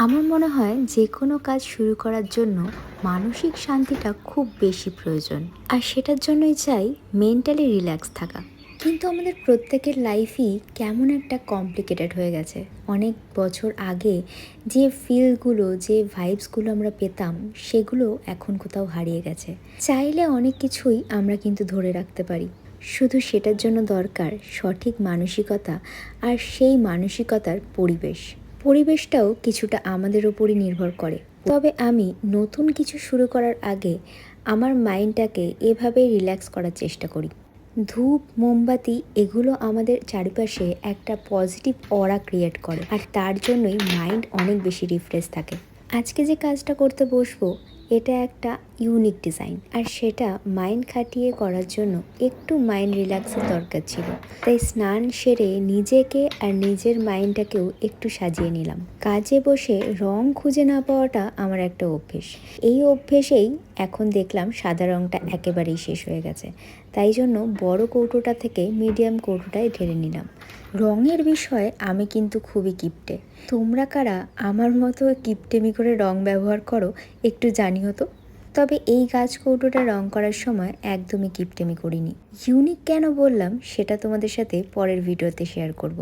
আমার মনে হয় যে কোনো কাজ শুরু করার জন্য মানসিক শান্তিটা খুব বেশি প্রয়োজন। আর সেটার জন্যই চাই মেন্টালি রিল্যাক্স থাকা। কিন্তু আমাদের প্রত্যেকের লাইফই কেমন একটা কমপ্লিকেটেড হয়ে গেছে। অনেক বছর আগে যে ফিলগুলো যে ভাইবসগুলো আমরা পেতাম, সেগুলো এখন কোথাও হারিয়ে গেছে। চাইলে অনেক কিছুই আমরা কিন্তু ধরে রাখতে পারি। শুধু সেটার জন্য দরকার সঠিক মানসিকতা আর সেই মানসিকতার পরিবেশ। পরিবেশটাও কিছুটা আমাদের ওপরই নির্ভর করে। তবে আমি নতুন কিছু শুরু করার আগে আমার মাইন্ডটাকে এভাবে রিল্যাক্স করার চেষ্টা করি। ধূপ, মোমবাতি, এগুলো আমাদের চারিপাশে একটা পজিটিভ অরা ক্রিয়েট করে। আর তার জন্যই মাইন্ড অনেক বেশি রিফ্রেশ থাকে। আজকে যে কাজটা করতে বসবো, এটা একটা ইউনিক ডিজাইন আর সেটা মাইন্ড খাটিয়ে করার জন্য একটু মাইন্ড রিল্যাক্সের দরকার ছিল। তাই স্নান সেরে নিজেকে আর নিজের মাইন্ডটাকেও একটু সাজিয়ে নিলাম। কাজে বসে রং খুঁজে না পাওয়াটা আমার একটা অভ্যেস। এই অভ্যেসেই এখন দেখলাম সাদা রংটা একেবারেই শেষ হয়ে গেছে। তাই জন্য বড় কৌটোটা থেকে মিডিয়াম কৌটোটায় ঢেলে নিলাম। রঙের বিষয়ে আমি কিন্তু খুবই কিপটে। তোমরা কারা আমার মতো কিপটেমি করে রং ব্যবহার করো, একটু জানিও তো তবে এই গাছ কৌটোটা রং করার সময় একদমই কিপটেমি করিনি ইউনিক কেন বললাম, সেটা তোমাদের সাথে পরের ভিডিওতে শেয়ার করব।